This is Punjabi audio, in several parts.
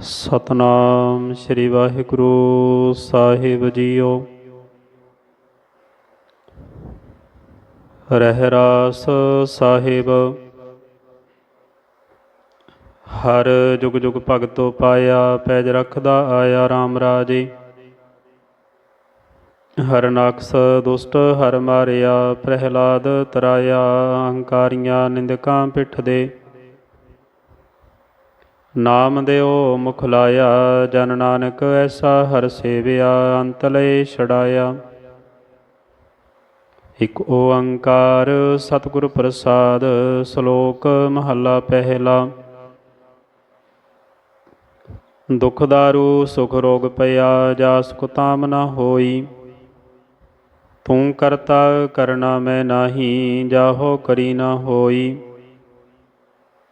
ਸਤਨਾਮ ਸ੍ਰੀ ਵਾਹਿਗੁਰੂ ਸਾਹਿਬ ਜੀਓ। ਰਹਿ ਰਾਸ ਸਾਹਿਬ। ਹਰ ਜੁਗ ਜੁਗ ਭਗਤੋ ਪਾਇਆ, ਪੈਜ ਰੱਖਦਾ ਆਇਆ RAM ਰਾਜੇ। ਹਰ ਨਾਕਸ ਦੁਸ਼ਟ, ਹਰ ਮਾਰਿਆ, ਪ੍ਰਹਿਲਾਦ ਤਰਾਇਆ, ਅਹੰਕਾਰੀਆਂ, ਨਿੰਦਕਾਂ ਪਿੱਠ ਦੇ। ਨਾਮ ਦਿਓ ਮੁਖ ਲਾਇਆ, ਜਨ ਨਾਨਕ ਐਸਾ ਹਰ ਸੇਵਿਆ ਅੰਤਲੇ ਛੜਾਇਆ ਇਕ ਓੰਕਾਰ ਸਤਿਗੁਰ ਪ੍ਰਸਾਦ, ਸ਼ਲੋਕ ਮਹੱਲਾ ਪਹਿਲਾ। ਦੁਖ ਦਾਰੂ, ਸੁਖ ਰੋਗ ਪਿਆ ਜਾ ਸੁਖ ਤਾਮ ਨਾ ਹੋਈ। ਤੂੰ ਕਰਤਾ ਕਰਨਾ ਮੈਂ ਨਾਹੀ, ਜਾਹੋ ਕਰੀ ਨਾ ਹੋਈ।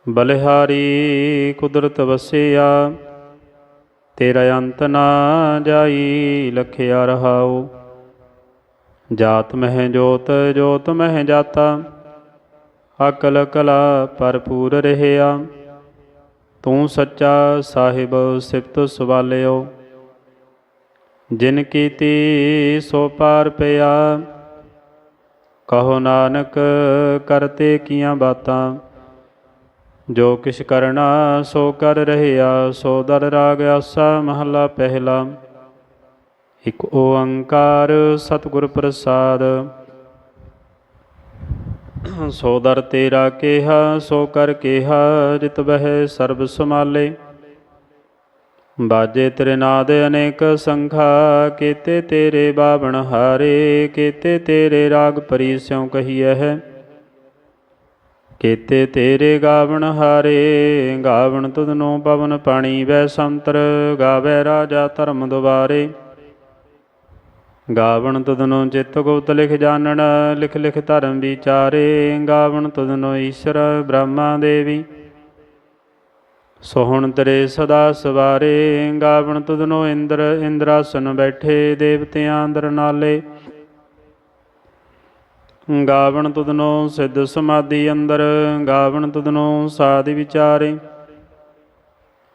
ਬਲਿਹਾਰੀ ਕੁਦਰਤ ਵਸਿਆ, ਤੇਰਾ ਅੰਤ ਨਾ ਜਾਈ ਲਖਿਆ ਰਹਾਉ। ਜਾਤ ਮਹਿ ਜੋਤ ਜੋਤ ਮਹਿ ਜਾਤਾ, ਅਕਲ ਕਲਾ ਭਰਪੂਰ ਰਹਿਆ। ਤੂੰ ਸੱਚਾ ਸਾਹਿਬ ਸਿਫਤ ਸਵਾਲਿਓ, ਜਿਨ ਕੀਤੀ ਸੋ ਪਾਰ ਪਿਆ। ਕਹੋ ਨਾਨਕ ਕਰਤੇ ਕੀਆਂ ਬਾਤਾਂ ਜੋ ਕਿਛ ਕਰਨਾ ਸੋ ਕਰ ਰਹਿਆ, ਸੋ ਦਰ ਰਾਗ ਆਸਾ ਮਹਲਾ ਪਹਿਲਾ। ਇਕ ਓੰਕਾਰ ਸਤਿਗੁਰ ਪ੍ਰਸਾਦ। ਸੋ ਦਰ ਤੇਰਾ ਕਿਹਾ, ਸੋ ਕਰ ਕਿਹਾ, ਜਿਤ ਬਹਿ ਸਰਬ ਸਮਾਲੇ ਬਾਜੇ ਤੇਰੇ ਨਾਦ ਅਨੇਕ ਸੰਖਾ, ਕੀਤੇ ਤੇਰੇ ਬਾਵਣ ਹਾਰੇ, ਕੀਤੇ ਤੇਰੇ ਰਾਗ ਪਰੀ ਸਿਉ ਕਹੀਐ ਹੈ। ਕੀਤੇ ਤੇਰੇ ਗਾਵਣ ਹਾਰੇ, ਗਾਵਣ ਤੁਧਨੋ ਪਵਨ ਪਾਣੀ, ਵੈ ਸੰਤਰ ਗਾਵੇ ਰਾਜਾ ਧਰਮ ਦੁਆਰੇ। ਗਾਵਣ ਤੁਧਨੋ ਚਿਤ ਗੁਪਤ ਲਿਖ ਜਾਣਨ, ਲਿਖ ਲਿਖ ਧਰਮ ਵਿਚਾਰੇ। ਗਾਵਣ ਤੁਧਨੋ ਈਸ਼ਰ ਬ੍ਰਹਮਾ ਦੇਵੀ। ਸੋਹਣ ਤੇਰੇ ਸਦਾ ਸਵਾਰੇ। ਗਾਵਣ ਤੁਧਨੋ ਇੰਦਰ, ਇੰਦਰਾਸਨ ਬੈਠੇ, ਦੇਵਤਿਆਂ ਅੰਦਰ ਨਾਲੇ। ਗਾਵਣ ਤੁਧਨੋ ਸਿੱਧ ਸਮਾਧੀ ਅੰਦਰ, ਗਾਵਣ ਤੁਧਨੋ ਸਾਧ ਵਿਚਾਰੇ।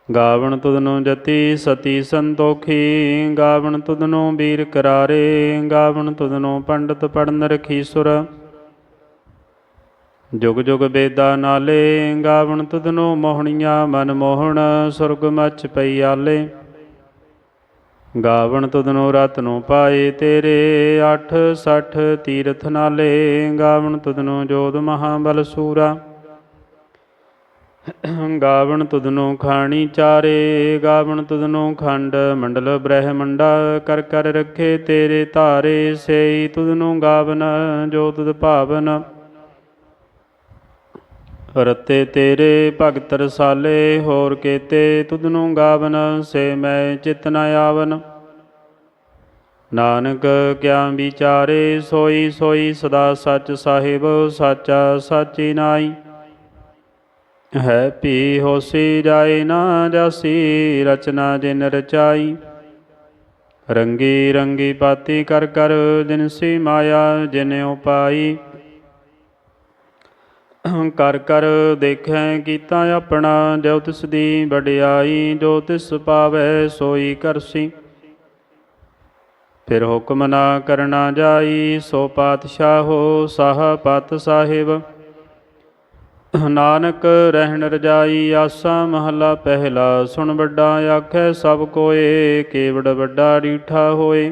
ਗਾਵਣ ਤੁਧਨੋ ਜਤੀ ਸਤੀ ਸੰਤੋਖੀ, ਗਾਵਣ ਤੁਧਨੋ ਵੀਰ ਕਰਾਰੇ, ਗਾਵਣ ਤੁਧਨੋ ਪੰਡਤ ਪੜਨ ਰਖੀ ਸੁਰ ਜੁਗ ਜੁਗ ਬੇਦਾ ਨਾਲੇ, ਗਾਵਣ ਤੁਧਨੋ ਮੋਹਣੀਆਂ ਮਨ ਮੋਹਣ ਸੁਰਗ ਮਚ ਪਈ ਆਲੇ। ਗਾਵਣ ਤੁਧਨੋ ਰਤਨੋ ਪਾਏ ਤੇਰੇ 8 60 ਤੀਰਥ ਨਾਲੇ, ਗਾਵਣ ਤੁਧਨੋ ਜੋਧ ਮਹਾਬਲ ਸੂਰਾ। ਗਾਵਣ ਤੁਧਨੋ ਖਾਣੀ ਚਾਰੇ, ਗਾਵਣ ਤੁਧਨੋ ਖੰਡ ਮੰਡਲ ਬ੍ਰਹਮੰਡਾ ਕਰ ਕਰ ਰੱਖੇ ਤੇਰੇ ਧਾਰੇ, ਸੇਈ ਤੁਧਨੋ ਗਾਵਨ ਜੋ ਤੁਧ ਭਾਵਨ। ਰਤੇ ਤੇਰੇ ਭਗਤ ਰਸਾਲੇ, ਹੋਰ ਕੇਤੇ ਤੁਧਨੂ ਗਾਵਨ, ਸੇ ਮੈਂ ਚਿਤ ਨ ਆਵਨ। ਨਾਨਕ ਕਿਆ ਵਿਚਾਰੇ, ਸੋਈ ਸੋਈ ਸਦਾ ਸੱਚ ਸਾਹਿਬ, ਸਾਚਾ ਸਾਚੀ ਨਾਈ। ਹੈ ਪੀ ਹੋਸੀ ਜਾਏ ਨਾ ਜਾਸੀ, ਰਚਨਾ ਜਿਨ ਰਚਾਈ। ਰੰਗੀ ਰੰਗੀ ਪਾਤੀ ਕਰ ਕਰ ਦਿਨਸੀ ਮਾਇਆ ਜਿਨ ਉਪਾਈ। ਕਰ ਕਰ ਦੇਖੈ ਕੀਤਾ ਆਪਣਾ ਜੋ ਤਿਸ ਦੀ ਵਡਿਆਈ, ਜੋ ਤਿਸ ਪਾਵੈ ਸੋਈ ਕਰਸੀ ਫਿਰ ਹੁਕਮ ਨਾ ਕਰਨਾ ਜਾਈ, ਸੋ ਪਾਤਸ਼ਾਹੋ ਸਾਹ ਪਤ ਸਾਹਿਬ। ਨਾਨਕ ਰਹਿਣ ਰਜਾਈ, ਆਸਾ ਮਹਲਾ ਪਹਿਲਾ, ਸੁਣ ਵੱਡਾ ਆਖੈ ਸਭ ਕੋਏ, ਕੇਵੜ ਵੱਡਾ ਰੀਠਾ ਹੋਏ।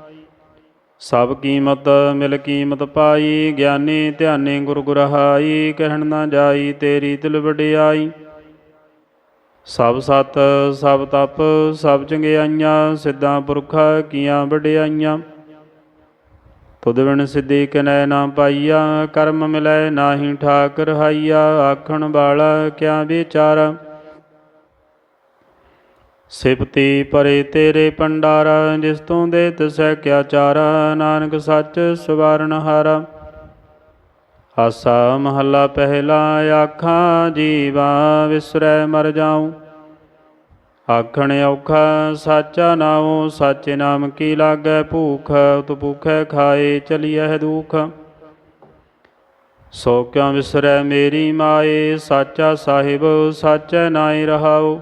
ਸਭ ਕੀਮਤ ਮਿਲ ਕੀਮਤ ਪਾਈ, ਗਿਆਨੀ ਧਿਆਨੀ ਗੁਰ ਗੁਰਹਾਈ, ਕਹਿਣ ਨਾ ਜਾਈ ਤੇਰੀ ਦਿਲ ਵਡਿਆਈ। ਸਭ ਸਤ, ਸਭ ਤਪ, ਸਭ ਚੰਗਿਆਈਆਂ, ਸਿੱਧਾਂ ਪੁਰਖਾ ਕੀਆਂ ਵਡਿਆਈਆਂ। ਤੁਧ ਬਿਨ ਸਿੱਧੀ ਕਿਨੈ ਨਾ ਪਾਈਆ, ਕਰਮ ਮਿਲੈ ਨਾਹੀ ਠਾਕ ਰਹਾਈਆ ਆਖਣ ਵਾਲਾ ਕਿਆ ਵਿਚਾਰਾ। ਸਿਫਤੀ ਪਰੇ ਤੇਰੇ ਪੰਡਾਰਾ ਜਿਸ ਤੋਂ ਦੇ ਤਿਸੈ ਕਿਆ ਚਾਰਾ, ਨਾਨਕ ਸੱਚ ਸਵਰਨ ਹਾਰਾ। ਆਸਾ ਮਹੱਲਾ ਪਹਿਲਾ, ਆਖਾਂ ਜੀਵਾ ਵਿਸਰੈ ਮਰ ਜਾਉ। ਆਖਣ ਔਖਾ, ਸਾਚਾ ਨਾਉ, ਸਾਚੇ ਨਾਮ ਕੀ ਲਾਗੈ ਭੂਖ, ਉਤ ਭੂਖੈ ਖਾਏ ਚਲੀਐ ਦੁਖ। ਸੋ ਕਿਉ ਵਿਸਰੈ ਮੇਰੀ ਮਾਏ, ਸਾਚਾ ਸਾਹਿਬ, ਸਾਚੈ ਨਾਇ ਰਹਾਓ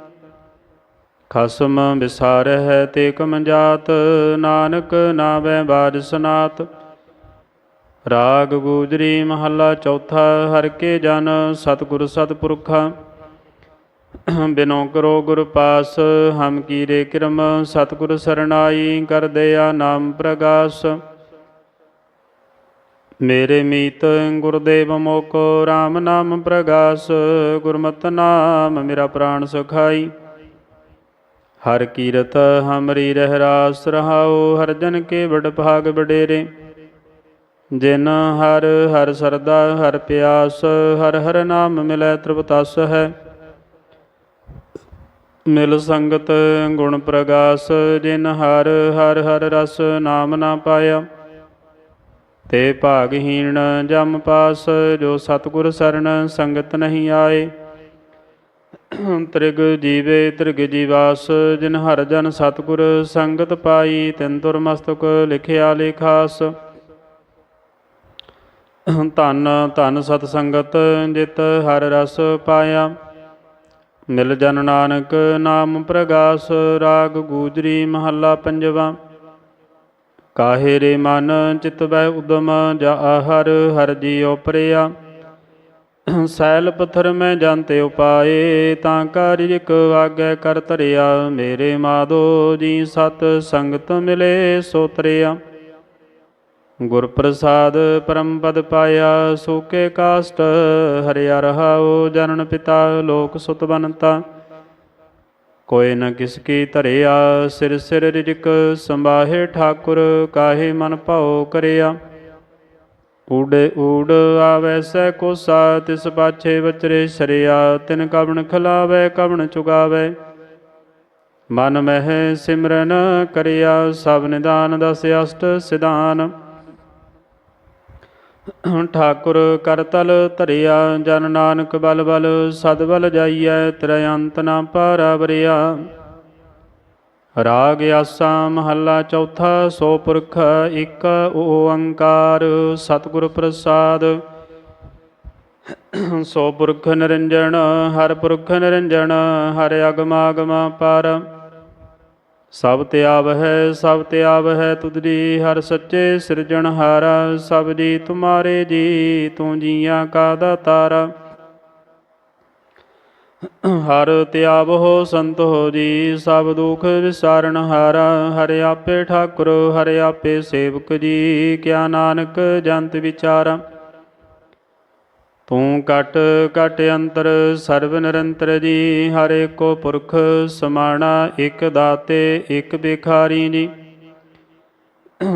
ਖਸਮ ਵਿਸਾਰਹਿ ਤੇ ਕਮ ਜਾਤ, ਨਾਨਕ ਨਾਵੇਂ ਬਾਜ ਸਨਾਤ। ਰਾਗ ਗੂਜਰੀ ਮਹੱਲਾ ਚੌਥਾ, ਹਰ ਕੇ ਜਨ ਸਤਿਗੁਰ ਸਤਿਪੁਰਖਾ। ਬਿਨੋ ਕਰੋ ਗੁਰ ਪਾਸ, ਹਮ ਕੀਰੇ ਕਿਰਮ, ਸਤਿਗੁਰ ਸਰਣਾਈ ਕਰ ਦਇਆ ਨਾਮ ਪ੍ਰਗਾਸ। ਮੇਰੇ ਮੀਤ ਗੁਰਦੇਵ ਮੋਕੋ RAM ਨਾਮ ਪ੍ਰਗਾਸ। ਗੁਰਮਤਿ ਨਾਮ ਮੇਰਾ ਪ੍ਰਾਣ ਸੁਖਾਈ। ਹਰ ਕੀਰਤ ਹਮਰੀ ਰਹਿ ਰਾਸ ਰਹਾਉ, ਹਰ ਜਨ ਕੇ ਵਡ ਭਾਗ ਵਡੇਰੇ। ਜਿਨ ਹਰ ਹਰ ਸਰਦਾ, ਹਰ ਪਿਆਸ, ਹਰ ਹਰ ਨਾਮ ਮਿਲੈ ਤ੍ਰਿਪਤਸ ਹੈ। ਮਿਲ ਸੰਗਤ ਗੁਣ ਪ੍ਰਗਾਸ, ਜਿਨ ਹਰ ਹਰ ਹਰ ਰਸ ਨਾਮ ਨਾ ਪਾਇਆ। ਤੇ ਭਾਗਹੀਣ ਜਮ ਪਾਸ, ਜੋ ਸਤਿਗੁਰ ਸਰਣ ਸੰਗਤ ਨਹੀਂ ਆਏ। ਤ੍ਰਿਗ ਜੀਵੇ ਤ੍ਰਿਗ ਜੀਵਾਸ, ਜਿਨ ਹਰ ਜਨ ਸਤਿਗੁਰ ਸੰਗਤ ਪਾਈ, ਤਿਨ ਤੁਰ ਮਸਤਕ ਲਿਖਿਆ ਲੇਖਾਸ। ਧਨ ਧਨ ਸਤ ਸੰਗਤ, ਜਿਤ ਹਰ ਰਸ ਪਾਇਆ। ਮਿਲ ਜਨ ਨਾਨਕ ਨਾਮ ਪ੍ਰਗਾਸ, ਰਾਗ ਗੂਜਰੀ ਮਹੱਲਾ ਪੰਜਵਾ। ਕਾਹੇ ਰੇ ਮਨ, ਚਿਤ ਬੈ ਉਦਮ, ਜਾ ਹਰ ਹਰ ਜੀਉ ਪਰਿਆ। ਸੈਲ ਪਥਰ ਮੈਂ ਜੰਤੇ ਉਪਾਏ, ਤਾਂ ਕਾਰਿਕ ਵਾਗੈ ਕਰ ਧਰਿਆ। ਮੇਰੇ ਮਾਦੋ ਜੀ ਸਤ ਸੰਗਤ ਮਿਲੇ, ਸੋ ਤਰਿਆ ਗੁਰ ਪ੍ਰਸਾਦ ਪਰਮ ਪਦ ਪਾਇਆ, ਸੋਕੇ ਕਾਸਟ, ਹਰਿਆ ਰਹਾਉ ਜਨਨ ਪਿਤਾ, ਲੋਕ ਸੁਤ ਬਨਤਾ ਕੋਈ ਨ ਕਿਸ ਕੀ ਧਰਿਆ, ਸਿਰ ਸਿਰ ਰਿਜਕ, ਸੰਭਾਹੇ ਠਾਕੁਰ, ਕਾਹੇ ਮਨ ਭਾਉ ਕਰਿਆ। ਊੜੇ ਊੜ ਆਵੈ ਸੈ ਕੋਸਾ, ਤਿਸ ਪਾਛੇ ਵਚਰੇ ਸਰਿਆ, ਤਿਨ ਕਵਣ ਖਲਾਵੇ, ਕਵਣ ਚੁਗਾਵੇ। ਮਨ ਮਹਿ ਸਿਮਰਨ ਕਰਿਆ, ਸਭ ਨਿਦਾਨ ਦਸ ਅਸ਼ਟ ਸਿਧਾਨ। ਠਾਕੁਰ ਕਰਤਲ ਧਰਿਆ, ਜਨ ਨਾਨਕ ਬਲ ਬਲ, ਸਦ ਬਲ ਜਾਈਐ ਤੇਰਾ ਨਾ ਪਾਰਾ ਵਰਿਆ। ਰਾਗ ਆਸਾ ਮਹੱਲਾ ਚੌਥਾ, ਸੋ ਪੁਰਖ ਇੱਕ ਓੰਕਾਰ, ਸਤਿਗੁਰ ਪ੍ਰਸਾਦ। ਸੋ ਪੁਰਖ ਨਿਰੰਜਨ ਹਰ ਪੁਰਖ ਨਿਰੰਜਨ ਹਰ ਅਗਮਾਗਮ ਪਰ। ਸਭ ਤੇ ਆਵਹਿ, ਸਭ ਤੇ ਆਵਹਿ ਤੁਧਰੀ ਹਰ ਸੱਚੇ ਸਿਰਜਣਹਾਰ। ਸਭ ਜੀ ਤੁਮਾਰੇ ਜੀ, ਤੂੰ ਜੀਆਂ ਕਾ ਦਾਤਾਰ। ਹਰ ਤਿਆਵੋ ਸੰਤੋ ਜੀ, ਸਭ ਦੁਖ ਵਿਸਾਰਨ ਹਾਰਾ, ਹਰਿ ਆਪੇ ਠਾਕੁਰ, ਹਰਿ ਆਪੇ ਸੇਵਕ ਜੀ, ਕਿਆ ਨਾਨਕ ਜੰਤ ਵਿਚਾਰਾ। ਤੂੰ ਕਟ ਕਟ ਅੰਤਰ, ਸਰਬ ਨਿਰੰਤਰ ਜੀ, ਹਰ ਏਕੋ ਪੁਰਖ, ਸਮਾਣਾ ਇੱਕ ਦਾਤੇ, ਇੱਕ ਬਿਖਾਰੀ ਜੀ।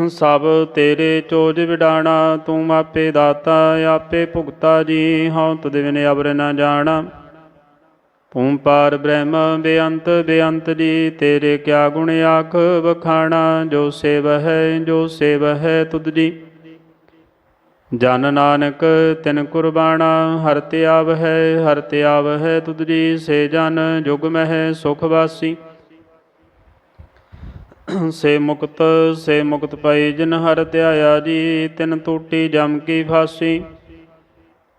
ਸਭ ਤੇਰੇ ਚੋਜ ਵਿਡਾਣਾ, ਤੂੰ ਆਪੇ ਦਾਤਾ, ਆਪੇ ਭੁਗਤਾ ਜੀ, ਹਉ ਤੁਧ ਬਿਨ ਅਬਰ ਨਾ ਜਾਣਾ। ਤੂੰ ਪਾਰ ਬ੍ਰਹਮ ਬੇਅੰਤ ਬੇਅੰਤ ਜੀ, ਤੇਰੇ ਕਿਆ ਗੁਣ ਆਖ ਵਖਾਣਾ, ਜੋ ਸੇਵ ਹੈ, ਜੋ ਸੇਵ ਹੈ ਤੁਧ ਜੀ। ਜਨ ਨਾਨਕ, ਤਿਨ ਕੁਰਬਾਨਾ ਹਰ ਤਿਆਵ ਹੈ, ਹਰ ਤਿਆਵ ਹੈ ਤੁਧ ਜੀ, ਸੇ ਜਨ ਜੁਗ ਮਹਿ ਸੁਖ ਵਾਸੀ। ਸੇ ਮੁਕਤ ਸੇ ਮੁਕਤ ਪਈ ਜਿਨ ਹਰ ਧਿਆਇਆ ਜੀ, ਤਿਨ ਟੂਟੀ ਜਮ ਕੀ ਫਾਸੀ।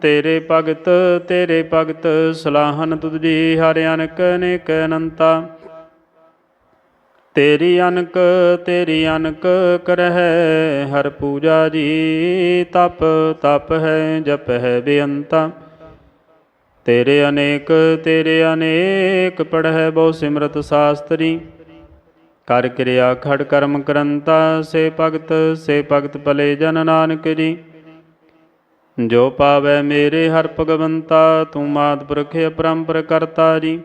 ਤੇਰੇ ਭਗਤ ਤੇਰੇ ਭਗਤ, ਸਲਾਹਨ ਤੁਧ ਜੀ ਹਰਿ ਅਨਕ ਅਨੇਕ ਅਨੰਤਾ। ਤੇਰੀ ਅਨਕ ਤੇਰੀ ਅਨਕ ਕਰਹਿ, ਹਰ ਪੂਜਾ ਜੀ ਤਪ ਤਪ ਹੈ, ਜਪ ਹੈ ਬੇਅੰਤਾ। ਤੇਰੇ ਅਨੇਕ ਤੇਰੇ ਅਨੇਕ ਪੜਹਿ ਬਹੁ ਸਿਮਰਤ ਸਾਸਤਰੀ। ਕਰ ਕਿਰਿਆ ਖੜ ਕਰਮ ਕਰੰਤਾ, ਸੇ ਭਗਤ ਸੇ ਭਗਤ ਭਲੇ ਜਨ ਨਾਨਕ ਜੀ। ਜੋ ਪਾਵੈ ਮੇਰੇ ਹਰ ਭਗਵੰਤਾ, ਤੂੰ ਮਾਤ ਪੁਰਖ ਅਪਰੰਪਰ ਕਰਤਾ ਜੀ।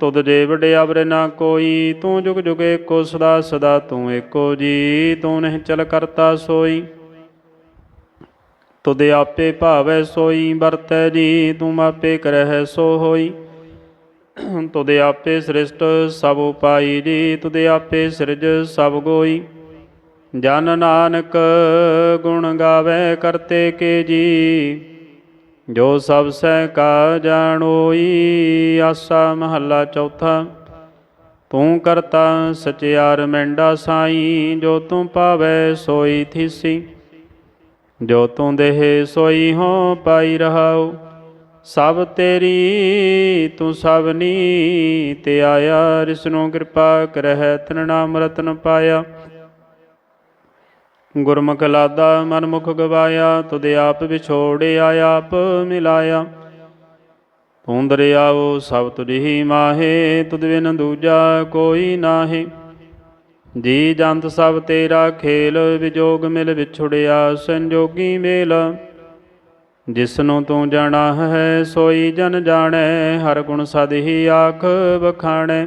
ਤੁਧ ਜੇ ਵਡਿਆਵਰ ਨਾ ਕੋਈ, ਤੂੰ ਜੁਗ ਜੁਗ ਏਕੋ ਸਦਾ ਸਦਾ ਤੂੰ ਏਕੋ ਜੀ, ਤੂੰ ਨਹੀਂ ਚਲ ਕਰਤਾ ਸੋਈ। ਤੁਧ ਆਪੇ ਭਾਵੈ ਸੋਈ, ਵਰਤੈ ਜੀ, ਤੂੰ ਮਾਪੇ ਕਰਹਿ ਸੋ ਹੋਈ। ਤੁਧ ਆਪੇ ਸ੍ਰਿਸ਼ਟ ਸਭ ਉਪਾਈ ਜੀ, ਤੁਧ ਆਪੇ ਸਿਰਜ ਸਭ ਗੋਈ। ਜਨ ਨਾਨਕ ਗੁਣ ਗਾਵੇ ਕਰਤੇ ਕੇ ਜੀ। ਜੋ ਸਭ ਸਹਿ ਕਾ ਜਾਣੋਈ ਆਸਾ ਮਹੱਲਾ ਚੌਥਾ। ਤੂੰ ਕਰਤਾ ਸਚਿਆਰ ਮੈਂਡਾ ਸਾਈ, ਜੋ ਤੂੰ ਪਾਵੈ ਸੋਈ ਥੀਸੀ। ਜੋ ਤੂੰ ਦੇਹ ਸੋਈ ਹੋ ਪਾਈ ਰਹਾਉ, ਸਭ ਤੇਰੀ ਤੂੰ ਸਭਨੀ ਤੇ ਆਇਆ। ਰਿਸਨੋ ਕਿਰਪਾ ਕਰਹਿ ਤਨ ਨਾਮ ਰਤਨ ਪਾਇਆ। ਗੁਰਮੁਖ ਲਾਦਾ ਮਨਮੁਖ ਗਵਾਇਆ, ਤੁਧ ਆਪ ਵਿਛੋੜਿਆ, ਆਪ ਮਿਲਾਇਆ। ਤੂੰ ਦਰਿਆਓ ਸਭ ਤੁਝੀ ਮਾਹੇ, ਤੁਧ ਬਿਨ ਦੂਜਾ ਕੋਈ ਨਾਹੀ। ਜੀ ਜੰਤ ਸਭ ਤੇਰਾ ਖੇਲ, ਵਿਜੋਗ ਮਿਲ ਵਿਛੁੜਿਆ, ਸੰਜੋਗੀ ਮੇਲ। ਜਿਸਨੂੰ ਤੂੰ ਜਾਣਾ ਹੈ, ਸੋਈ ਜਨ ਜਾਣੈ, ਹਰ ਗੁਣ ਸਦ ਹੀ ਆਖ ਬਖਾਣੈ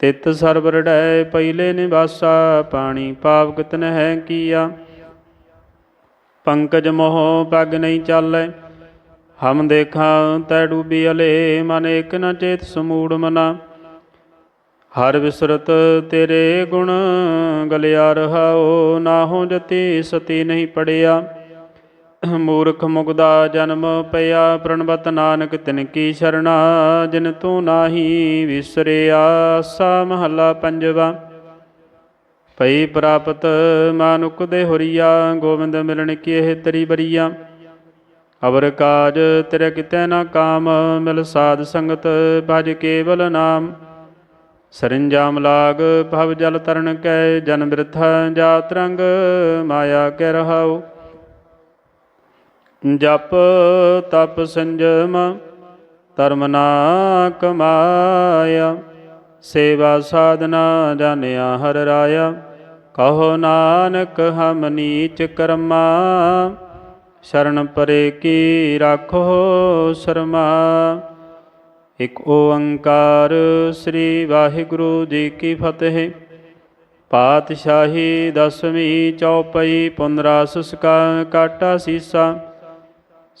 ਤਿਤ ਸਰਬਰ ਡੈ ਪਹਿਲੇ ਨਿਵਾਸਾ, ਪਾਣੀ ਪਾਪ ਕਿਤਨ ਹੈ ਕੀਆ। ਪੰਕਜ ਮੋਹ ਪਗ ਨਹੀਂ ਚਾਲੈ, ਹਮ ਦੇਖਾਂ ਤੈ ਡੂਬੀ ਅਲੇ, ਮਨ ਇਕ ਨ ਚੇਤ ਸਮੂੜ ਮਨਾ। ਹਰ ਵਿਸਰਤ ਤੇਰੇ ਗੁਣ, ਗਲਿਆ ਰਹਾਓ ਨਾਹੋ ਜਤੀ ਸਤੀ ਨਹੀਂ ਪੜਿਆ। ਮੂਰਖ ਮੁਗਦਾ ਜਨਮ ਪਿਆ ਪ੍ਰਣਵਤ ਨਾਨਕ ਤਿਨ ਕੀ ਸ਼ਰਣਾ, ਜਿਨ ਤੂੰ ਨਾਹੀ ਵਿਸਰਿਆ, ਸਾ ਮਹੱਲਾ ਪੰਜਵਾ। ਪਈ ਪ੍ਰਾਪਤ ਮਾਨੁਕ ਦੇ ਹੁਰੀਆ ਗੋਬਿੰਦ ਮਿਲਣ ਕੀ ਇਹ ਤਰੀ ਬਰੀਆ। ਅਵਰ ਕਾਜ ਤੇਰੇ ਕਿਤੇ ਨਾ ਕਾਮ, ਮਿਲ ਸਾਧ ਸੰਗਤ ਭਜ ਕੇਵਲ ਨਾਮ। ਸਰੰਜਾਮ ਲਾਗ ਭਵ ਜਲ ਤਰਨ ਕੈ, ਜਨ ਬਿਰਥਾ ਜਾਤ ਰੰਗ, ਮਾਇਆ ਕੈ ਰਹਾਉ। ਜਪ ਤਪ ਸੰਜਮ, ਧਰਮ ਨਾ ਕਮਾਇਆ। ਸੇਵਾ ਸਾਧਨਾ ਜਾਣਿਆ ਹਰ ਰਾਇਆ। ਕਹੋ ਨਾਨਕ ਹਮ ਨੀਚ ਕਰਮਾ। ਸ਼ਰਨ ਪਰੇ ਕੀ ਰਾਖੋ ਸ਼ਰਮਾ। ਇਕ ਓੰਕਾਰ ਸ੍ਰੀ ਵਾਹਿਗੁਰੂ ਜੀ ਕੀ ਫਤਿਹ। ਪਾਤਸ਼ਾਹੀ ਦਸਵੀਂ ਚੌਪਈ ਪੁਨਰਾ ਸੁਸਕਾ ਕਾਟਾ ਸੀਸਾ।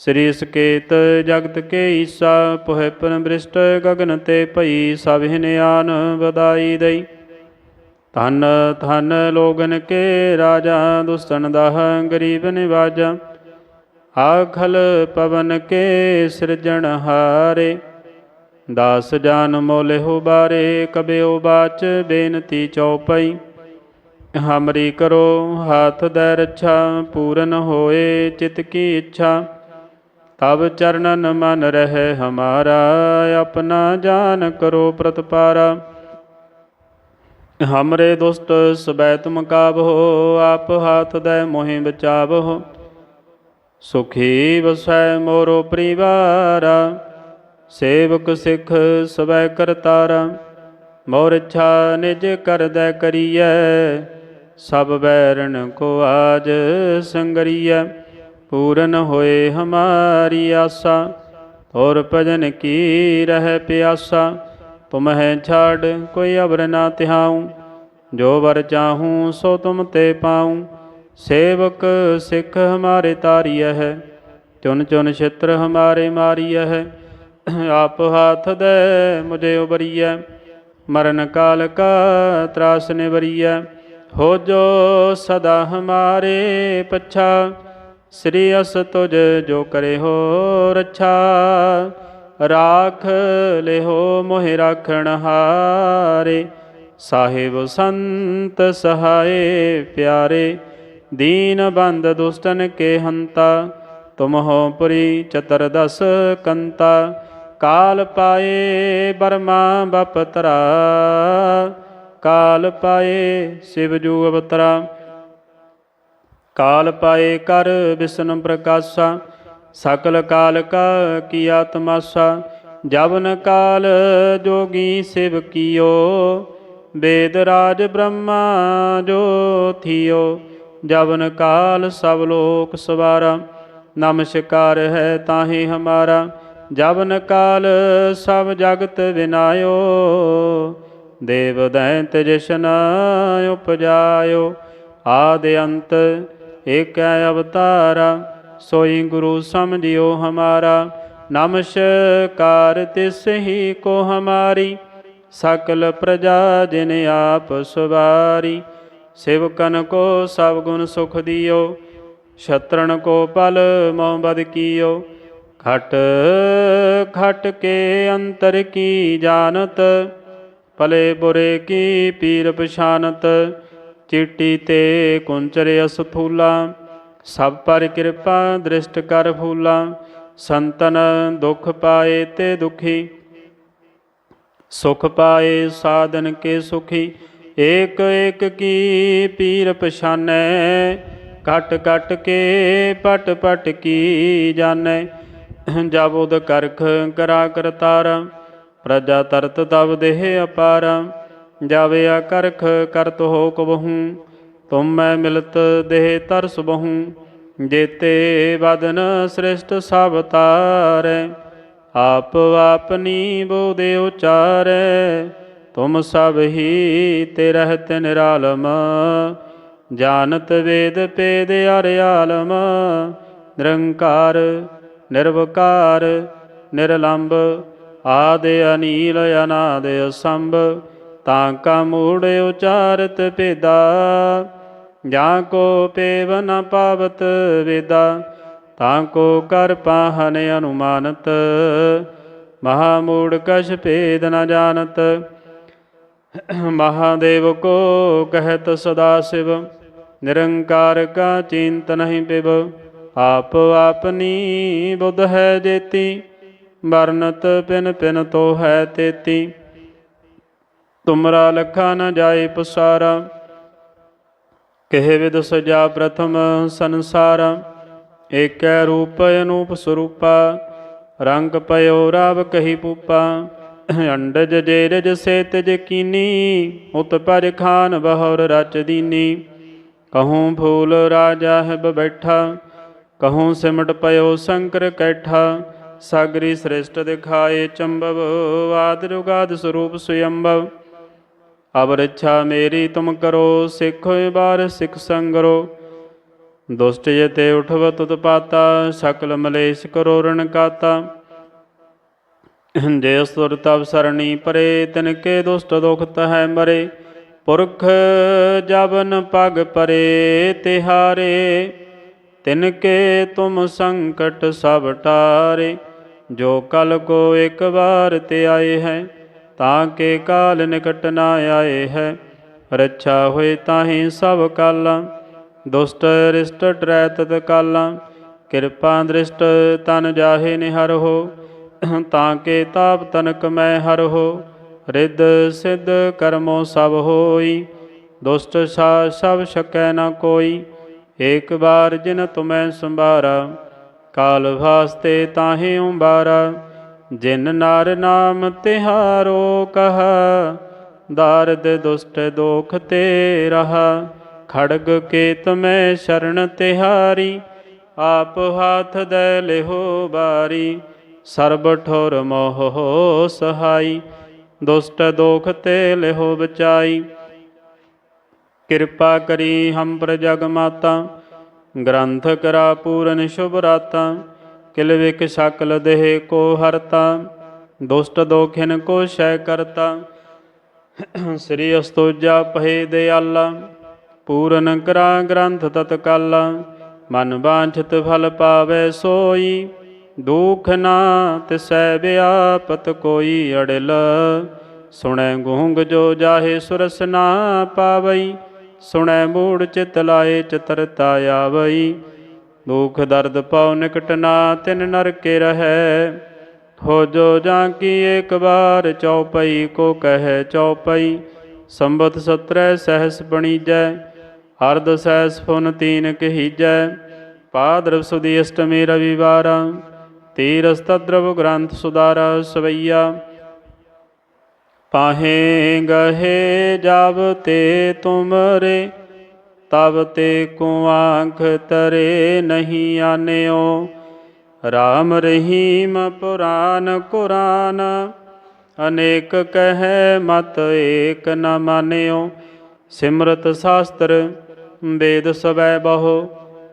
ਸ੍ਰੀ ਸਕੇਤ ਜਗਤ ਕੇ ਈਸਾ, ਪੁਹਿ ਪਨ ਬ੍ਰਿਸ਼ਟ ਗਗਨ ਤੇ ਭਈ, ਸਭ ਹਿਨਿਆਨ ਬਦਾਈ ਦਈ। ਧਨ ਧਨ ਲੋਗਨ ਕੇ ਰਾਜਾ, ਦੁਸਤਨ ਦਾਹ ਗਰੀਬ ਨਿਵਾਜਾ। ਆਖਲ ਪਵਨ ਕੇ ਸਿਰਜਣ ਹਾਰੇ। ਦਾਸ ਜਾਨ ਮੋਲੇ ਬਾਰੇ, ਕਬਿਓ ਬਾਚ ਬੇਨਤੀ ਚਉਪਈ ਹਮਰੀ ਕਰੋ, ਹਾਥ ਦੇ ਰੱਛਾ, ਪੂਰਨ ਹੋਏ ਚਿਤ ਕੀ ਇੱਛਾ। ਤਬ ਚਰਨਨ ਮਨ ਰਹੇ ਹਮਾਰਾ, ਆਪਣਾ ਜਾਨ ਕਰੋ ਪ੍ਰਤਪਾਰਾ। ਹਮਰੇ ਦੁਸਤ ਸਬੈ ਤੁਮ ਕਾਬੋ ਆਪ ਹਾਥ ਦੇ ਮੋਹਿ ਬਚਾਵੋ। ਸੁਖੀ ਵਸੈ ਮੋਰੋ ਪਰਿਵਾਰਾ, ਸੇਵਕ ਸਿੱਖ ਸਵੈ ਕਰਤਾਰਾ। ਮੋਰ ਇੱਛਾ ਨਿਜ ਕਰਦੈ ਕਰੀਐ, ਸਭ ਬੈਰਨ ਕੋ ਆਜ ਸੰਗਰੀਐ। ਪੂਰਨ ਹੋਏ ਹਮਾਰੀ ਆਸਾ, ਔਰ ਭਜਨ ਕੀ ਰਹਿ ਪਿਆਸਾ, ਤੁਮਹਿ ਛਾੜ ਕੋਈ ਅਬਰ ਨਾ ਤਿਹਾਉ, ਜੋ ਵਰ ਚਾਹੂੰ ਸੋ ਤੁਮ ਤੇ ਪਾਉ। ਸੇਵਕ ਸਿੱਖ ਹਮਾਰੇ ਤਾਰੀਐ ਹੈ ਚੁਨ ਚੁਨ ਛਿੱਤਰ ਹਮਾਰੇ ਮਾਰੀਐ ਹੈ ਆਪ ਹਾਥ ਦੇ ਮੁਝੇ ਉਬਰੀਐ, ਮਰਨ ਕਾਲ ਕਾ ਤਰਾਸ ਨਿਵਰੀਐ, ਹੋ ਜੋ ਸਦਾ ਹਮਾਰੇ ਪਛਾ। ਸ੍ਰੀ ਅਸ ਤੁਜ ਜੋ ਕਰੇ ਹੋ ਰੱਛਾ, ਰਾਖ ਲਿਹੋ ਮੋਹਿ ਰਾਖਣ ਹਾਰੇ। ਸਾਹਿਬ ਸੰਤ ਸਹਾਏ ਪਿਆਰੇ, ਦੀਨ ਬੰਦ ਦੁਸ਼ਟਨ ਕੇ ਹੰਤਾ। ਤੁਮ ਹੋ ਪੁਰੀ ਚਤਰਦਸ ਕੰਤਾ, ਕਾਲ ਪਾਏ ਬਰਮਾ ਬਪਤਰਾ। ਕਾਲ ਪਾਏ ਸਿਵ ਜੂ ਅਵਤਰਾ। ਕਾਲ ਪਾਏ ਕਰ ਵਿਸ਼ਨ ਪ੍ਰਕਾਸ਼ਾ, ਸਕਲ ਕਾਲ ਕਾ ਕੀਆ ਤਮਾਸਾ ਜਵਨ ਕਾਲ ਜੋਗੀ ਸਿਵ ਕੀਓ, ਵੇਦ ਰਾਜ ਬ੍ਰਹਮਾ ਜੋ ਥਿਓ, ਜਵਨ ਕਾਲ ਸਭ ਲੋਕ ਸਵਾਰਾ ਨਮਸਕਾਰ ਹੈ ਤਾਹੇ ਹਮਾਰਾ, ਜਵਨ ਕਾਲ ਸਭ ਜਗਤ ਵਿਨਾਇਓ, ਦੇਵ ਦੈਂਤ ਜਿਸ਼ਨ ਉਪਜਾਇਓ, ਆਦ ਅੰਤ ਏਕੈ ਅਵਤਾਰਾ, ਸੋਈ ਗੁਰੂ ਸਮਝਿਓ ਹਮਾਰਾ। ਨਮਸਕਾਰ ਤਿਸ ਹੀ ਕੋ ਹਮਾਰੀ, ਸਕਲ ਪ੍ਰਜਾ ਜਿਨ ਆਪ ਸੁਵਾਰੀ। ਸੇਵਕਨ ਕੋ ਸਭ ਗੁਣ ਸੁਖ ਦਿਓ ਛਤਰਨ ਕੋ ਪਲ ਮੋਹ ਬਦ ਕੀਓ। ਖਟ ਖਟ ਕੇ ਅੰਤਰ ਕੀ ਜਾਣਤ, ਭਲੇ ਬੁਰੇ ਕੀ ਪੀਰ ਪਛਾਨਤ। ਚੀਟੀ ਤੇ ਕੁੰਚਰ ਅਸਥੂਲਾ ਸਭ ਪਰ ਕਿਰਪਾ ਦ੍ਰਿਸ਼ਟ ਕਰ ਫੂਲਾ, ਸੰਤਨ ਦੁਖ ਪਾਏ ਤੇ ਦੁਖੀ। ਸੁਖ ਪਾਏ ਸਾਧਨ ਕੇ ਸੁਖੀ, ਏਕ ਏਕ ਕੀ ਪੀਰ ਪਛਾਨੈ ਕਟ ਕਟ ਕੇ ਪਟ ਪਟ ਕੀ ਜਾਣੈ। ਜਬ ਉਦ ਕਰਖ ਕਰਾ ਕਰਤਾਰ, ਪ੍ਰਜਾ ਤਰਤ ਤਬ ਦੇਹ ਅਪਾਰ। ਜਾਵੇ ਆ ਕਰਖ ਕਰਤ ਹੋ ਕਬਹੂ, ਤੁਮ ਮੈਂ ਮਿਲਤ ਦੇਹ ਤਰਸ ਬਹੂ ਜੇਤੇ ਬਦਨ ਸ੍ਰਿਸ਼ਟ ਸਭ ਤਾਰੈ, ਆਪ ਆਪਨੀ ਬੋਦੇ ਉਚਾਰੈ, ਤੁਮ ਸਭ ਹੀ ਤੇ ਰਹਤ ਨਿਰਾਲਮ, ਜਾਣਤ ਵੇਦ ਪੇਦ ਅਰਿਆਲਮ ਨਿਰੰਕਾਰ, ਨਿਰਵਕਾਰ ਨਿਰਲੰਭ ਆਦ ਅਨੀਲ ਅਨਾਦ ਅਸੰਭ ਤਾਂ ਕਾ ਮੂੜ ਉਚਾਰਤ ਭੇਦਾ, ਜਾਂ ਕੋ ਪੇਵ ਨ ਪਾਵਤ ਵੇਦਾ, ਤਾਂ ਕੋ ਕਰ ਪਾਹਨ ਅਨੁਮਾਨਤ, ਮਹਾ ਮੂੜ ਕਛ ਭੇਦ ਨ ਜਾਣਤ। ਮਹਾਦੇਵ ਕੋ ਕਹਿਤ ਸਦਾ ਸਿਵ, ਨਿਰੰਕਾਰ ਕਾ ਚਿੰਤ ਨਹੀਂ ਪਿਵ, ਆਪ ਆਪਨੀ ਬੁੱਧ ਹੈ ਜੇਤੀ ਵਰਨਤ ਪਿਨ ਪਿਨ ਤੋ ਹੈ ਤੇਤੀ। ਤੁਮਰਾ ਲਖਾ ਨ ਜਾਏ ਪਸਾਰਾ। ਕਹਿ ਵਿਦ ਸਜਾ ਪ੍ਰਥਮ ਸੰਸਾਰ। ਏਕੈ ਰੂਪ ਅਨੂਪ ਸਰੂਪਾ। ਰੰਗ ਪਇਓ ਰਾਵ ਕਹੀ ਪੂਪਾ। ਅੰਡਜ ਜੇਰਜ ਸੇ ਤਜ ਕੀਨੀ। ਉਤ ਪਰ ਖਾਨ ਬਹੁਰ ਰਚ ਦੀਨੀ। ਕਹੂੰ ਫੂਲ ਰਾਜਾ ਹੈ ਬੈਠਾ। ਕਹੂੰ ਸਿਮਟ ਪਇਓ ਸ਼ੰਕਰ ਕੈਠਾ। ਸਾਗਰੀ ਸ੍ਰਿਸ਼ਟ ਦਿਖਾਏ ਚੰਬਵ। ਆਦ ਰੁਗਾਦ ਸਰੂਪ ਸੁਯੰਭਵ ਅਬ ਰੱਛਾ ਮੇਰੀ ਤੁਮ ਕਰੋ, ਸਿੱਖ ਹੋਏ ਬਾਰ ਸਿੱਖ ਸੰਗਰੋ ਦੁਸ਼ਟ ਜੇ ਤੇ ਉਠਵ ਤੁਤ ਪਾਤਾ, ਸਕਲ ਮਲੇਸ਼ ਕਰੋ ਰਣ ਕਾਤਾ। ਜੇ ਸੁਰ ਤਵ ਸਰਣੀ ਪਰੇ, ਤਿਨ ਕੇ ਦੁਸ਼ਟ ਦੁਖਤ ਹੈ ਮਰੇ। ਪੁਰਖ ਜਬਨ ਪਗ ਪਰੇ, ਤਿਹਾਰੇ। ਤਿਨ ਕੇ ਤੁਮ ਸੰਕਟ ਸਭ ਟਾਰੇ, ਜੋ ਕਲ ਕੋ ਇੱਕ ਵਾਰ ਤੇ ਆਏ ਹੈ। ਤਾਂ ਕੇ ਕਾਲ ਨਿਕਟ ਨਾ ਆਏ ਹੈ। ਰੱਛਾ ਹੋਏ ਤਾਹੀ ਸਭ ਕਾਲਾਂ, ਦੁਸ਼ਟ ਰਿਸ਼ਟ ਟਰੈ ਤਤ ਕਾਲਾਂ, ਕਿਰਪਾ ਦ੍ਰਿਸ਼ਟ ਤਨ ਜਾਹੇ ਨਿਹਰ ਹੋ, ਤਾਂ ਕੇ ਤਾਪ ਤਨਕ ਮੈਂ ਹਰ ਹੋ, ਰਿੱਧ ਸਿੱਧ ਕਰਮੋ ਸਭ ਹੋਈ, ਦੁਸ਼ਟ ਸਾ ਸਭ ਸਕੈ ਨਾ ਕੋਈ, ਏਕ ਬਾਰ ਜਿਨ ਤੁਮੈ ਸੰਭਾਰਾ, ਕਾਲ ਵਾਸਤੇ ਤਾਹੇ ਉਬਾਰਾ ਜਿਨ ਨਾਰ ਨਾਮ ਤਿਹਾਰੋ ਕਹਾ, ਦਾਰਦ ਦੁਸ਼ਟ ਦੋਖ ਤੇ ਰਹਾ। ਖੜਗ ਕੇਤ ਮੈਂ ਸ਼ਰਨ ਤਿਹਾਰੀ, ਆਪ ਹਾਥ ਦੇ ਲਿਹੋ ਬਾਰੀ। ਸਰਬ ਠੋਰ ਮੋਹ ਸਹਾਈ, ਦੁਸ਼ਟ ਦੋਖ ਤੇ ਲਿਹੋ ਬਚਾਈ। ਕਿਰਪਾ ਕਰੀ ਹਮ ਪਰ ਜਗ ਮਾਤਾ ਗ੍ਰੰਥ ਕਰਾ ਪੂਰਨ ਸ਼ੁਭ ਰਾਤਾਂ। ਕਿਲ ਵਿਕ ਸਕਲ ਦੇਹ ਕੋ ਹਰਤਾ, ਦੁਸ਼ਟ ਦੋਖਿਨ ਕੋ ਸ਼ੈ ਕਰਤਾ। ਸ੍ਰੀ ਅਸਤੋਜਾ ਪਹੇ ਦਿਆਲਾ, ਪੂਰਨ ਕਰਾ ਗ੍ਰੰਥ ਤਤਕਾਲਾ, ਮਨ ਬਾਂਛਤ ਫਲ ਪਾਵੇ ਸੋਈ, ਦੁਖ ਨਾ ਤਿਸੈ ਵਿਆਪਤ ਕੋਈ ਅੜਲ। ਸੁਣੈ ਗੂੰਗ ਜੋ ਜਾਹੇ ਸੁਰਸ ਨਾ ਪਾਵਈ, ਸੁਣੈ ਮੂੜ ਚਿਤ ਲਾਏ ਚਤਰਤਾ ਆਵਈ। ਦੁਖ ਦਰਦ ਪਉ ਨਿਕਟ ਨਾ, ਤਿਨ ਨਰਕੇ ਰਹੈ। ਹੋ ਜੋ ਜਾਂ ਕੀ ਏਕ ਵਾਰ ਚਉਪਈ, ਕੋ ਕਹੈ ਚਉਪਈ। ਸੰਬਤ ਸਤਰੈ ਸਹਸ ਬਣੀਜੈ, ਹਰਦ ਸਹਿਸ ਫੁਨ ਤੀਨ ਕਹੀਜੈ। ਪਾਦਰਵ ਸੁਦੀ ਅਸ਼ਟਮੀ ਰਵਿਵਾਰਾ ਤੀਰਸ ਤਦਰਵ ਗ੍ਰੰਥ ਸੁਦਾਰਾ ਸਵਈਆ। ਪਾਹੇ ਗਹੇ ਜਬ ਤੇ ਤੁਮਰੇ ਤਬ ਤੇ ਕੋ ਤਰੇ ਨਹੀਂ ਆਨਿਓ। ਰਾਮ ਰਹੀਮ ਪੁਰਾਨ ਕੁਰਾਨ, ਅਨੇਕ ਕਹੈ ਮਤ ਏਕ ਨ ਮਾਨਿਓ। ਸਿਮਰਤ ਸ਼ਾਸਤਰ, ਵੇਦ ਸਵੈ ਬਹੁ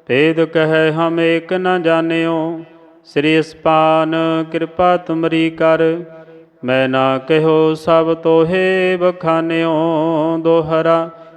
ਭੇਦ ਕਹੈ ਹਮ ਏਕ ਨ ਜਾਣਿਓ। ਸ੍ਰੀ ਅਸਪਾਨ ਕਿਰਪਾ ਤੁਮਰੀ ਕਰ, ਮੈਂ ਨਾ ਕਹਿਓ ਸਭ ਤੋਹੇ ਬਖਾਨਿਓ ਦੋਹਰਾ।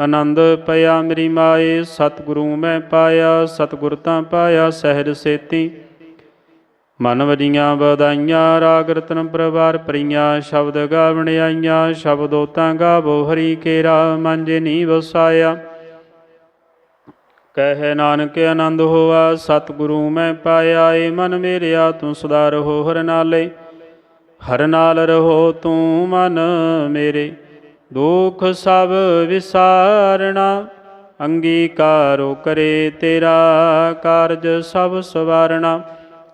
ਆਨੰਦ ਪਿਆ ਮੇਰੀ ਮਾਏ, ਸਤਿਗੁਰੂ ਮੈਂ ਪਾਇਆ, ਸਤਿਗੁਰ ਤਾਂ ਪਾਇਆ, ਸਹਿਜ ਸੇਤੀ। ਮਨ ਵਜੀਆਂ ਵਧਾਈਆਂ, ਰਾਗ ਰਤਨ ਪ੍ਰਵਾਰ ਪਰੀਆਂ ਸ਼ਬਦ ਗਾਵਣ ਆਈਆਂ, ਸ਼ਬਦੋ ਤਾਂ ਗਾਵੋ ਹਰੀ ਕੇਰਾ, ਮਨ ਜੇ ਨੀ ਵਸਾਇਆ ਕਹਿ ਨਾਨਕ ਆਨੰਦ ਹੋਆ, ਸਤਿਗੁਰੂ ਮੈਂ ਪਾਇਆ, ਏ ਮਨ ਮੇਰਿਆ, ਤੂੰ ਸਦਾ ਰਹੋ ਹਰ ਨਾਲੇ। ਹਰ ਨਾਲ ਰਹੋ ਤੂੰ ਮਨ ਮੇਰੇ। ਦੁਖ ਸਭ ਵਿਸਾਰਣਾ, ਅੰਗੀਕਾਰੋ ਕਰੇ ਤੇਰਾ ਕਾਰਜ ਸਭ ਸਵਾਰਣਾ।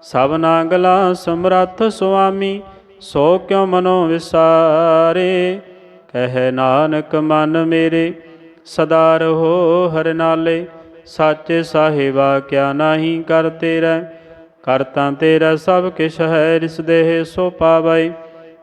ਸਭਨਾ ਗਲਾ ਸਮਰੱਥ ਸੁਆਮੀ, ਸੋ ਕਿਉ ਮਨੋ ਵਿਸਾਰੇ? ਕਹਿ ਨਾਨਕ, ਮਨ ਮੇਰੇ, ਸਦਾ ਰਹੋ ਹਰ ਨਾਲੇ। ਸਾਚੇ ਸਾਹਿਬਾ, ਕਿਆ ਨਾਹੀ ਕਰ ਤੇਰਾ। ਕਰਤਾ ਤੇਰਾ ਸਭ ਕਿਛ ਹੈ, ਰਿਸ ਦੇਹ ਸੋ ਪਾਵੈ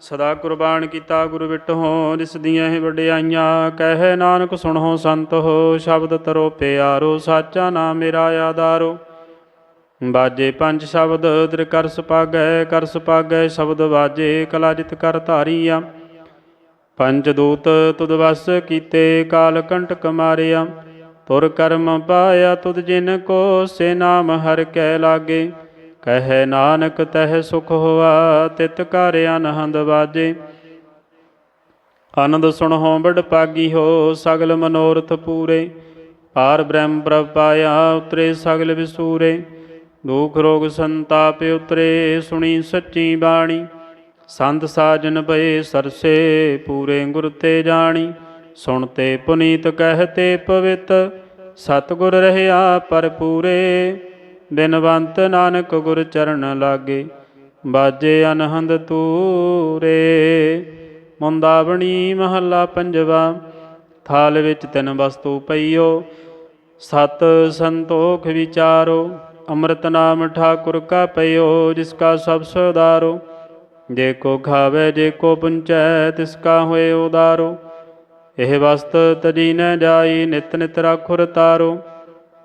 ਸਦਾ ਕੁਰਬਾਨ ਕੀਤਾ ਗੁਰੂ ਵਿਟਹੁ, ਜਿਸ ਦੀਆਂ ਹੀ ਵਡਿਆਈਆਂ, ਕਹਿ ਨਾਨਕ ਸੁਣੋ ਸੰਤ ਹੋ, ਸ਼ਬਦ ਤਰੋ ਪਿਆਰੋ, ਸਾਚਾ ਨਾਮ ਮੇਰਾ ਆਧਾਰੋ। ਬਾਜੇ ਪੰਜ ਸ਼ਬਦ, ਤ੍ਰਿ ਕਰ ਸੁਪਾਗੈ ਕਰ ਸੁਪਾਗੈ ਸ਼ਬਦ ਬਾਜੇ ਕਲਾਜਿਤ ਕਰ ਧਾਰੀਆ। ਪੰਜ ਦੂਤ, ਤੁਧ ਵਸ ਕੀਤੇ, ਕਾਲ ਕੰਟਕ ਮਾਰਿਆ। ਤੁਰ ਕਰਮ ਪਾਇਆ ਤੁਧ ਜਿਨ ਕੋ, ਸੇ ਨਾਮ ਹਰ ਕੈ ਲਾਗੇ। ਕਹੈ ਨਾਨਕ ਤਹਿ ਸੁਖ ਹੋਆ, ਤਿਤ ਕਰ ਅਨਹੰਦ ਬਾਜੇ ਆਨੰਦ ਸੁਣਹੁ ਬੜ ਪਾਗੀ ਹੋ, ਸਗਲ ਮਨੋਰਥ ਪੂਰੇ। ਪਾਰ ਬ੍ਰਹਮ ਪ੍ਰਭ ਪਾਇਆ, ਉਤਰੇ ਸਗਲ ਵਿਸੂਰੇ। ਦੁਖ ਰੋਗ ਸੰਤਾਪ ਉਤਰੇ, ਸੁਣੀ ਸੱਚੀ ਬਾਣੀ। ਸੰਤ ਸਾਜਨ ਭਏ ਸਰਸੇ, ਪੂਰੇ ਗੁਰ ਤੇ ਜਾਣੀ। ਸੁਣਤੇ ਪੁਨੀਤ ਕਹਤੇ ਪਵਿੱਤ, ਸਤਿਗੁਰ ਰਹਿਆ ਪਰ ਪੂਰੇ ਬਿਨਵੰਤ ਨਾਨਕ ਗੁਰ ਚਰਨ ਲਾਗੇ, ਬਾਜੇ ਅਨਹੰਦ ਤੂਰੇ। ਮੁੰਦਾਵਣੀ ਮਹੱਲਾ ਪੰਜਵਾ, ਥਾਲ ਵਿੱਚ ਤਿੰਨ ਵਸਤੂ ਪਈਓ, ਸਤ ਸੰਤੋਖ ਵਿਚਾਰੋ, ਅੰਮ੍ਰਿਤ ਨਾਮ ਠਾਕੁਰ ਕਾ ਪਈਓ, ਜਿਸ ਕਾ ਸਭ ਸੁਦਾਰੋ ਜੇ ਕੋ ਖਾਵੇ, ਜੇ ਕੋ ਪੁੰਚੈ, ਤਿਸ ਕਾ ਹੋਏ ਉਦਾਰੋ। ਇਹ ਵਸਤ ਤਜੀ ਨ ਜਾਈ, ਨਿਤ ਨਿਤ ਰਾਖੁਰ ਤਾਰੋ।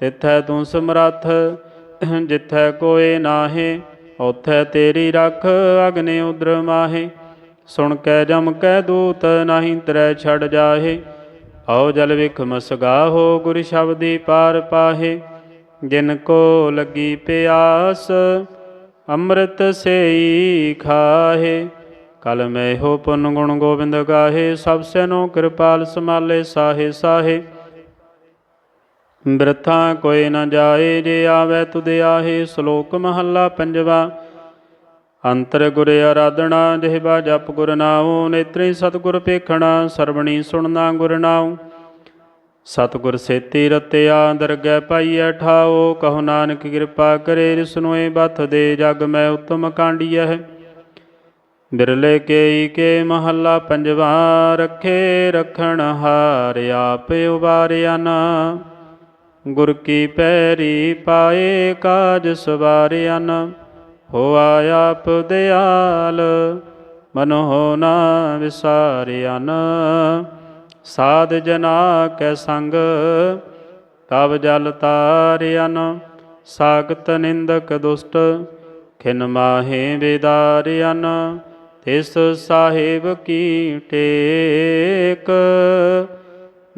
ਤਿਥੈ ਤੂੰ ਸਮਰੱਥ, ਜਿਥੈ ਕੋਏ ਨਾਹੀ ਉਥੈ ਤੇਰੀ ਰਖ ਅਗਨੇ ਉਦਰ ਮਾਹੇ। ਸੁਣ ਕੈ ਜਮ ਕੈ ਦੂਤ ਨਾਹੀ, ਤਰੈ ਛੜ ਜਾਹੇ। ਆਓ ਜਲ ਵਿਖ ਮਸਗਾਹੋ, ਗੁਰ ਸ਼ਬਦੀ ਪਾਰ ਪਾਹੇ। ਜਿਨ ਕੋ ਲੱਗੀ ਪਿਆਸ, ਅੰਮ੍ਰਿਤ ਸੇਈ ਖਾਹੇ। ਕਲ ਮੈਂ ਹੋ ਪੁੰਨ ਗੁਣ ਗੋਬਿੰਦ ਗਾਹੇ, ਸਭ ਸੈਨੋ ਕਿਰਪਾਲ ਸਮਾਲੇ ਸਾਹੇ ਸਾਹੇ। ਬਿਰਥਾ ਕੋਈ ਨਾ ਜਾਏ, ਜੇ ਆਵੇ ਤੁਧ ਆਹੇ, ਸ਼ਲੋਕ ਮਹੱਲਾ ਪੰਜਵਾ। ਅੰਤਰ ਗੁਰ ਆਰਾਧਣਾ ਜਿਹਬਾ ਜਪ ਗੁਰ ਨਾਉ, ਨੇਤਰੀ ਸਤਿਗੁਰ ਪੇਖਣਾ ਸਰਵਣੀ ਸੁਣਨਾ ਗੁਰ ਨਾਉ। ਸਤਿਗੁਰ ਸੇਤੀ ਰਤਿਆ ਦਰਗਹਿ ਪਾਈਐ ਠਾਓ ਕਹੋ ਨਾਨਕ ਕਿਰਪਾ ਕਰੇ ਰਿਸਨੋਏ ਬਥ ਦੇ ਜਗ ਮੈਂ ਉਤਮ ਕਾਂਡੀਐ। ਬਿਰਲੇ ਕੇਈ ਕੇ ਮਹੱਲਾ ਪੰਜਵਾ, ਰੱਖੇ ਰਖਣ ਹਾਰ, ਆਪ ਉਬਾਰਿਆ ਨਾ। ਗੁਰ ਕੀ ਪੈਰੀ ਪਾਏ ਕਾਜ ਸਵਾਰਿਆਨ ਨਾ ਹੋਆ ਆਪ ਦਿਆਲ ਮਨੋ ਨਾ ਵਿਸਾਰਿਆ ਸਾਧ ਜਨਾ ਕੈ ਸੰਗ ਤਬ ਜਲ ਤਾਰਿਆਨ। ਸਾਗਤ ਨਿੰਦਕ ਦੁਸ਼ਟ, ਖਿਨ ਮਾਹੇ ਵਿਦਾਰਿਆਨ। ਤਿਸ ਸਾਹਿਬ ਕੀ ਟੇਕ